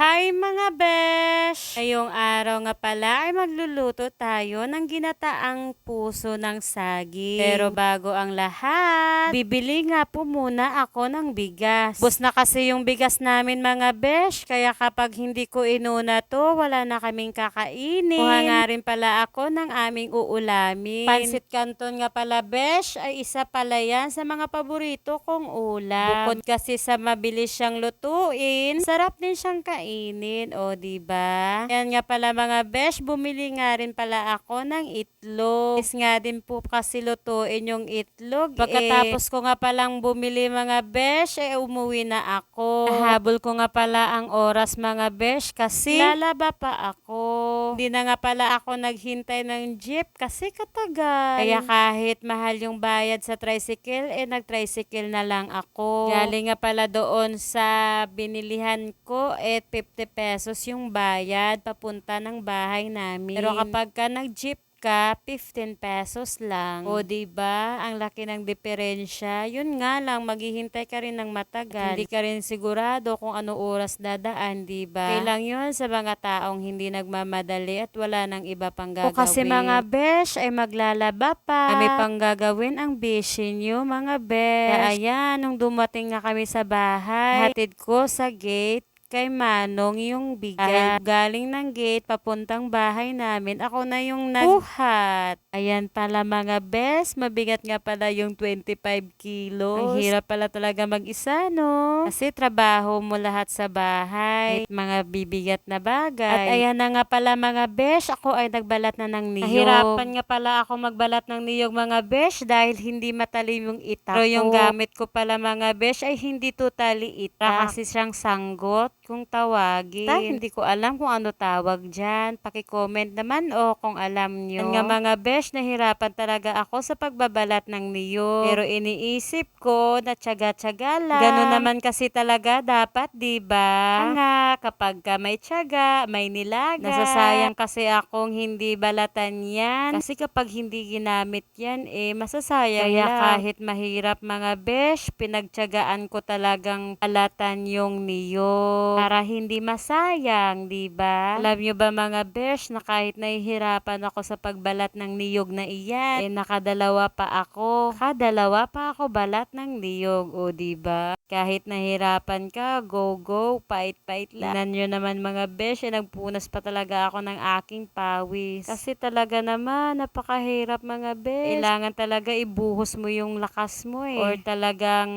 Hi mga besh! Ngayong araw nga pala ay magluluto tayo ng ginataang puso ng saging. Pero bago ang lahat, bibili nga po muna ako ng bigas. Bus na kasi yung bigas namin mga besh, kaya kapag hindi ko inuna to, wala na kaming kakainin. Kuha nga rin pala ako ng aming uulamin. Pansit canton nga pala besh, ay isa pala yan sa mga paborito kong ulam. Bukod kasi sa mabilis siyang lutuin, sarap din siyang kainin, o di ba? Yan nga pala mga besh, bumili nga rin pala ako ng itlog. Is nga din po kasi lutuin yung itlog. Pagkatapos ko nga palang bumili mga besh, eh umuwi na ako. Habol ko nga pala ang oras mga besh kasi lalaba pa ako. Hindi na nga pala ako naghintay ng jeep kasi katagal. Kaya kahit mahal yung bayad sa tricycle, eh nag-tricycle na lang ako. Galing nga pala doon sa binilihan ko, eh 50 pesos yung bayad papunta ng bahay namin. Pero kapag ka nag-jeep ka, 15 pesos lang. O, di ba Ang laki ng diferensya. Yun nga lang, maghihintay ka rin ng matagal. Hindi ka rin sigurado kung ano oras dadaan, di ba Kailang yun sa mga taong hindi nagmamadali at wala nang iba pang gagawin. O kasi mga besh ay maglalaba pa. Kami pang gagawin ang busy nyo, mga besh. Kaya ayan, nung dumating nga kami sa bahay, hatid ko sa gate, kay Manong yung bigay. Galing ng gate, papuntang bahay namin. Ako na yung nagbuhat. Ayan pala mga best. Mabigat nga pala yung 25 kilos. Ang hirap pala talaga mag-isa, no? Kasi trabaho mo lahat sa bahay. At mga bibigat na bagay. At ayan na nga pala mga besh. Ako ay nagbalat na ng niyog. Nahirapan nga pala ako magbalat ng niyog mga besh dahil hindi matalim yung itak Pero yung gamit ko pala mga besh ay hindi totally itak. Kasi siyang sanggot kung tawagin. Ta, hindi ko alam kung ano tawag dyan. Paki-comment naman o kung alam nyo. Yan nga mga besh, nahirapan talaga ako sa pagbabalat ng niyo. Pero iniisip ko na tsaga-tsaga lang. Ganun naman kasi talaga dapat, di ba? Nga, kapag ka may tsaga, may nilaga. Nasasayang kasi akong hindi balatan yan. Kasi kapag hindi ginamit yan, eh, masasayang Kaya lang. kahit mahirap mga besh, pinagtsagaan ko talagang balatan yung niyo para hindi masayang, 'di ba? Alam niyo ba mga besh na kahit nahihirapan ako sa pagbalat ng niyog na iyan, eh nakadalawa pa ako. Kadalawa pa ako balat ng niyog, o 'di ba? Kahit nahirapan ka, go go, pait-pait lang. Tingnan nyo naman mga besh, eh, nagpunas pa talaga ako ng aking pawis. Kasi talaga naman, napakahirap mga besh. Kailangan talaga ibuhos mo yung lakas mo eh. Or talagang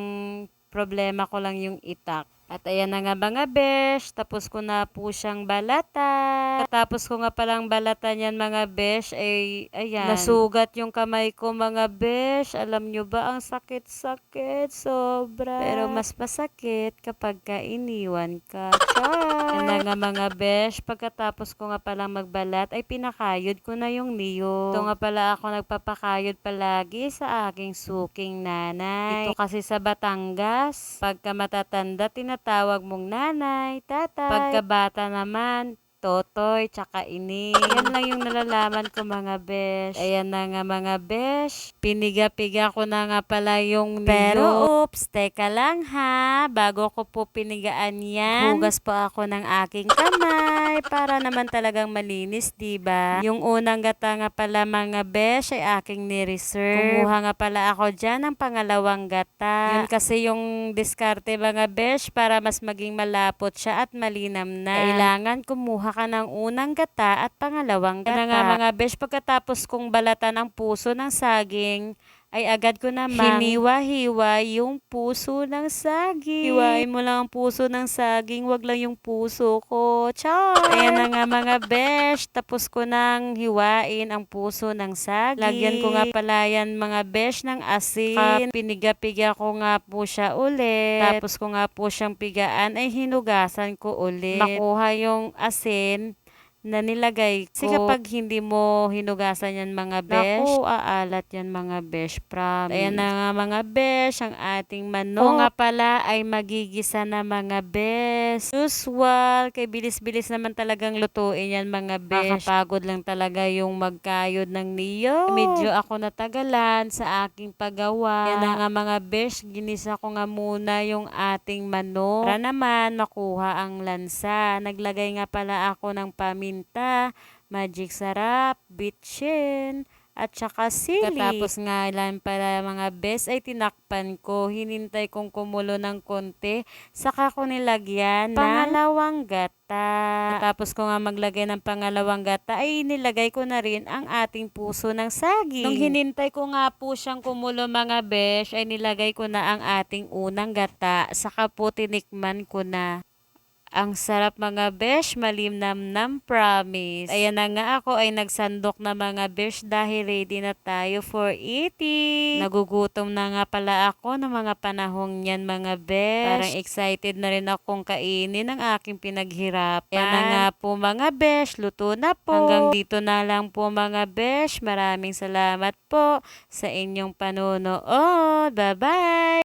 problema ko lang yung itak. At ayan na nga mga besh, tapos ko na po siyang balatan. Tapos ko nga palang balatan yan mga besh, ay ayan. Nasugat yung kamay ko mga besh. Alam nyo ba, ang sakit-sakit, sobra. Pero mas masakit kapag ka iniwan ka. Char! Na nga mga besh, pagkatapos ko nga palang magbalat, ay pinakayod ko na yung niyo. Ito nga pala ako nagpapakayod palagi sa aking suking nanay. Ito kasi sa Batangas, pagka matatanda, tinatawag tinatawag mong nanay, tatay. Pagkabata naman, totoy, tsaka ini. Yan lang yung nalalaman ko mga besh. Ayan na nga mga besh. Piniga-piga ko na nga pala yung Pero oops, teka lang ha. Bago ko po pinigaan yan, hugas po ako ng aking kamay para naman talagang malinis, di ba? Yung unang gata nga pala mga besh ay aking ni-reserve. Kumuha nga pala ako dyan ng pangalawang gata. Yun kasi yung diskarte mga besh para mas maging malapot siya at malinam na. Kailangan kumuha ka ng unang gata at pangalawang gata. Kaya nga mga besh, pagkatapos kong balatan ang puso ng saging, ay agad ko naman hiniwa-hiwa yung puso ng saging. Hiwain mo lang ang puso ng saging, wag lang yung puso ko. Char! Ayan na nga mga besh, tapos ko nang hiwain ang puso ng saging. Lagyan ko nga pala yan mga besh ng asin. Piniga-piga ko nga po siya ulit. Tapos ko nga po siyang pigaan ay hinugasan ko ulit. Makuha yung asin na nilagay ko. Kasi kapag hindi mo hinugasan yan mga besh, naku, aalat yan mga besh, promise. Ayan na nga mga besh, ang ating manok. Oo nga pala ay magigisa na mga besh. Usual, kay bilis-bilis naman talagang lutuin yan mga besh. Nakapagod lang talaga yung magkayod ng niyo. Medyo ako natagalan sa aking paggawa. Yan na nga mga besh, ginisa ko nga muna yung ating manok. Para naman makuha ang lansa. Naglagay nga pala ako ng paminta, magic sarap, bitchin, at saka sili. Katapos nga lang para mga best ay tinakpan ko. Hinintay kong kumulo ng konti. Saka ko nilagyan ng pangalawang gata. Tapos ko nga maglagay ng pangalawang gata ay nilagay ko na rin ang ating puso ng saging. Nung hinintay ko nga po siyang kumulo mga besh ay nilagay ko na ang ating unang gata. Saka po tinikman ko na. Ang sarap mga besh, malimnam-nam promise. Ayan na nga ako ay nagsandok na mga besh dahil ready na tayo for eating. Nagugutom na nga pala ako ng mga panahong yan mga besh. Parang excited na rin akong kainin ang aking pinaghirapan. Ayan na nga po mga besh, luto na po. Hanggang dito na lang po mga besh. Maraming salamat po sa inyong panonood. Bye-bye!